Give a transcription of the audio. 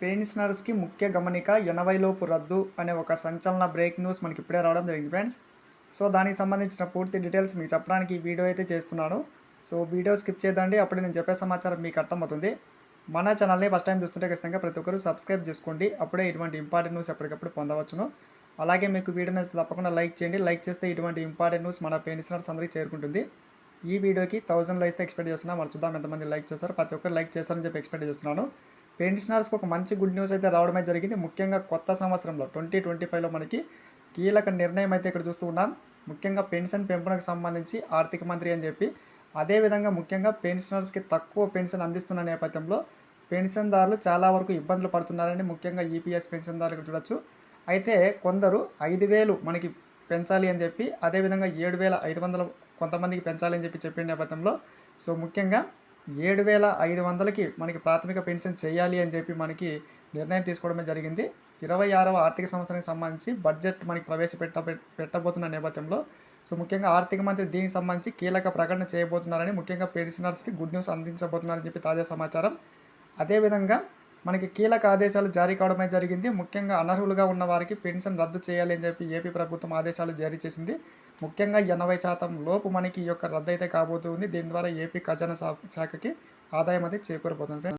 పెన్షనర్స్కి ముఖ్య గమనిక ఎనభైలోపు రద్దు అనే ఒక సంచలన బ్రేక్ న్యూస్ మనకి ఇప్పుడే రావడం జరిగింది ఫ్రెండ్స్. సో దానికి సంబంధించిన పూర్తి డీటెయిల్స్ మీకు చెప్పడానికి ఈ వీడియో అయితే చేస్తున్నాను. సో వీడియో స్కిప్ చేద్దండి అప్పుడు నేను చెప్పే సమాచారం మీకు అర్థమవుతుంది. మన ఛానల్ని ఫస్ట్ టైం చూస్తుంటే ఖచ్చితంగా ప్రతి ఒక్కరు సబ్స్క్రైబ్ చేసుకోండి. అప్పుడే ఇటువంటి ఇంపార్టెంట్ న్యూస్ ఎప్పటికప్పుడు పొందవచ్చును. అలాగే మీకు వీడియో నచ్చితే తప్పకుండా లైక్ చేయండి. లైక్ చేస్తే ఇటువంటి ఇంపార్టెంట్ న్యూస్ మన పెన్షనర్స్ అందరికీ చేరుకుంటుంది. ఈ వీడియోకి థౌసండ్ లైక్స్ ఎక్స్పెక్ట్ చేస్తున్నాను మరి చూద్దాం ఎంతమంది లైక్ చేస్తారు ప్రతి ఒక్కరు లైక్ చేస్తారని చెప్పి ఎక్స్పెక్ట్ చేస్తున్నాను. పెన్షనర్స్కి ఒక మంచి గుడ్ న్యూస్ అయితే రావడమే జరిగింది. ముఖ్యంగా కొత్త సంవత్సరంలో ట్వంటీ ట్వంటీ ఫైవ్లో మనకి కీలక నిర్ణయం అయితే ఇక్కడ చూస్తూ ఉన్నాం. ముఖ్యంగా పెన్షన్ పెంపునకు సంబంధించి ఆర్థిక మంత్రి అని చెప్పి అదేవిధంగా ముఖ్యంగా పెన్షనర్స్కి తక్కువ పెన్షన్ అందిస్తున్న నేపథ్యంలో పెన్షన్దారులు చాలా వరకు ఇబ్బందులు పడుతున్నారని ముఖ్యంగా ఈపీఎస్ పెన్షన్దారులకు చూడొచ్చు. అయితే కొందరు ఐదు వేలు మనకి పెంచాలి అని చెప్పి అదేవిధంగా ఏడు వేల ఐదు వందలు కొంతమందికి పెంచాలి అని చెప్పి చెప్పిన నేపథ్యంలో సో ముఖ్యంగా ఏడు వేల ఐదు వందలకి మనకి ప్రాథమిక పెన్షన్ చేయాలి అని చెప్పి మనకి నిర్ణయం తీసుకోవడమే జరిగింది. ఇరవై ఆరవ ఆర్థిక సంవత్సరానికి సంబంధించి బడ్జెట్ మనకి ప్రవేశపెట్ట పెట్టబోతున్న నేపథ్యంలో సో ముఖ్యంగా ఆర్థిక మంత్రి దీనికి సంబంధించి కీలక ప్రకటన చేయబోతున్నారని ముఖ్యంగా పెన్షనర్స్కి గుడ్ న్యూస్ అందించబోతున్నారని చెప్పి తాజా సమాచారం. అదేవిధంగా మనకి కీలక ఆదేశాలు జారీ కావడమే జరిగింది. ముఖ్యంగా అనర్హులుగా ఉన్న వారికి పెన్షన్ రద్దు చేయాలి అని చెప్పి ఏపీ ప్రభుత్వం ఆదేశాలు జారీ చేసింది. ముఖ్యంగా ఎనభై శాతం లోపు మనకి ఈ యొక్క రద్దు అయితే కాబోతుంది దీని ద్వారా ఏపీ ఖజానా శాఖకి ఆదాయం అయితే చేకూరబోతుంది.